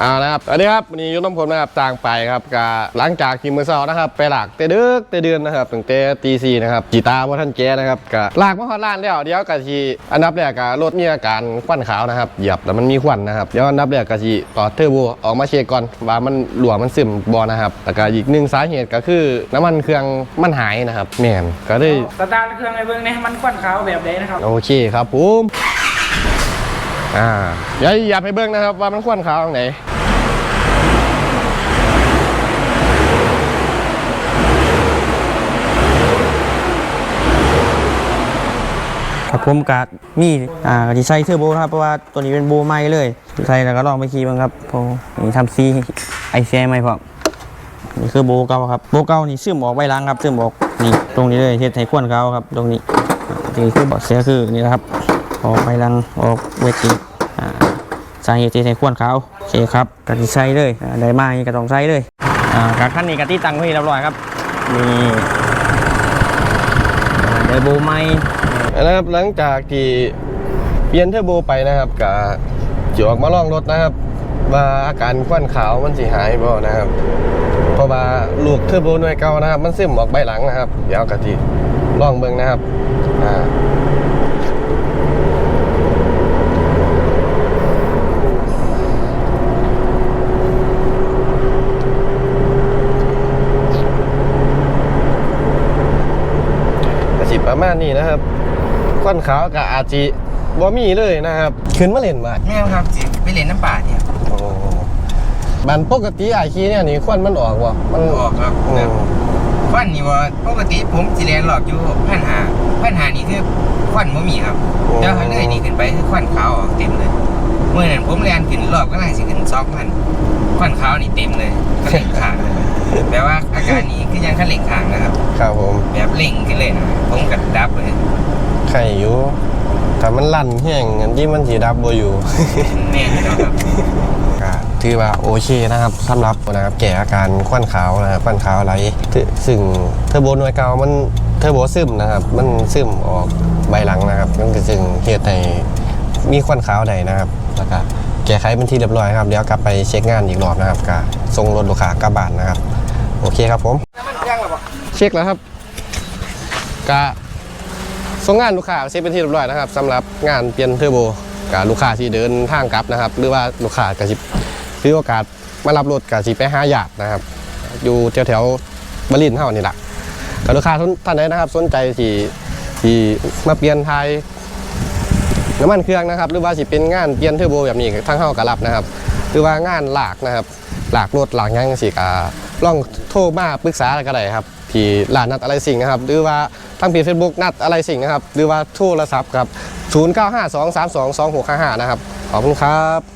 เอาละครับสวัสดีครับวันนี้อยุ่น้ำผมนะครับต่างไปครับกาหลังจากทีมมือเสานะครับ ไปหลากเตะดึกเตะเดือนนะครับตั้งแต่ตีสี่นะครับจีตาว่าท่านแกนะครับกลากมาฮอดล้านแล้วเดี๋ยวกะทีอันดับแรกกะรถมีอาการควันขาวนะครับเหยียบแล้วมันมีควันนะครับเดี๋ยวอันดับแรกกะทีต่อเทอร์โบออกมาเช็คก่อนว่ามันหลวมันซึมบอนะครับแล้วก็อีกหนึ่งสาเหตุก็คือน้ำมันเครื่องมันหายนะครับแม่นก็เลยสตาร์ทเครื่องไอ้เบิ้งเนี่ยมันควันขาวแบบใดนะครับโอเคครับผม อ่าอย่าอย่าไปเบิ่งนะครับ ว่ามันควันขาวตรงไหนครับผมกะมีอ่าดีไซน์เทอร์โบนะครับเพราะว่าตัวนี้เป็นโบใหม่เลยใส่แล้วก็ลองไปขี่บ้างครับพอนี่ทำซีไอเซียใหม่พอนี่คือโบเก่าครับโบเก่านี่ซึมออกไว้ล้างครับซึมออกนี่ตรงนี้เลยเฮ็ดให้ควนเขาครับ ตรงนี้อ่าที่คือบอกเสียคือนี่นะครับออกไปล้างออกเวที สาเหตุที่ให้ควนเขาโอเคครับกะดีไซน์เลยได้มาอีกก็ต้องใส่เลยอ่ากะขั้นนี้กะที่ตังไว้เรียบร้อยครับนี่ได้โบใหม่นะครับหลังจากที่เปลี่ยนเทอร์โบไปนะครับก็จออกมาลองรถนะครับ ว่าอาการควันขาวมันสิหายบ่นะครับเพราะว่าลูกเทอร์โบหน่วยเก่านะครับ มันซึมออกใบหลังนะครับเดี๋ยวกะทิลองเบิ่งนะครับอ่า ประมาณนี้นะครับควันขาวกับอาจิบ่มีเลยนะครับ ขึ้นมาเล่นมาแม่ครับจิไปเล่นน้ำป่าเนี่ยโอ้บันปกติไอคีเนี่ยนี่ควันมันออกวะมันออกครับอืมควันนี่ว่าปกติผมสิเรียนหลอกอยู่พันหาพันหานี่คือควันบ่มีครับเจ้าหันเลยนี่ขึ้นไปคือควันขาวออกเต็มเลยเมื่อนั้นผมเรียนขึ้นรอบก็น่าสิขึ้นสองพันควันขาวนี่เต็มเลยขันเล่งขางเลย แปลว่าอาการนี้คือยังขันเล่งขางนะครับ ครับผมแบบเล่งขึ้นเลยนะผมกัดดับเลยไข่อยู่ถ้ามันลั่นแห้งอันที่มันสีดับบ่อยู่แน่นอยู่แล้วครับก็ถือว่าโอเคนะครับสำหรับนะครับแก่อาการควันขาวนะครับควันขาวอะไรที่ซึ่งเทอร์โบหน่วยเก่ามันเทอร์โบซึมนะครับ มันซึมออกใบหลังนะครับนั่นก็จึงเหตุให้มีควันขาวใดนะครับแล้วก็แก้ไขเป็นที่เรียบร้อยครับ เดี๋ยวกลับไปเช็คงานอีกรอบนะครับก็ส่งรถลูกค้ากลับบ้านนะครับ โอเคครับผม เช็คแล้วครับกะส่งงานลูกค้าเช็คเป็นที่เรียบร้อยนะครับสำหรับงานเปลี่ยนเทอร์โบกับลูกค้าที่เดินทางกลับนะครับ หรือว่าลูกค้ากะสิถือโอกาสมารับรถกะสิไปหาญาตินะครับ อยู่แถวแถวๆบรินทร์เท่านี่แหละแต่ลูกค้าท่านใดนะครับ สนใจที่ที่มาเปลี่ยนไทยน้ำมันเครื่องนะครับ หรือว่าสิเป็นงานเปลี่ยนเทอร์โบแบบนี้ทั้งเฮากับรับนะครับ หรือว่างานหลากนะครับ หลากรถหลากหยังสิกาลองโทรมาปรึกษาอะไรก็ได้ครับ ที่ร้านนัดอะไรสิ่งนะครับ หรือว่าทางเพจเฟซบุ๊กนัดอะไรสิ่งนะครับ หรือว่าโทรศัพท์ครับ 0952322655 นะครับ ขอบคุณครับ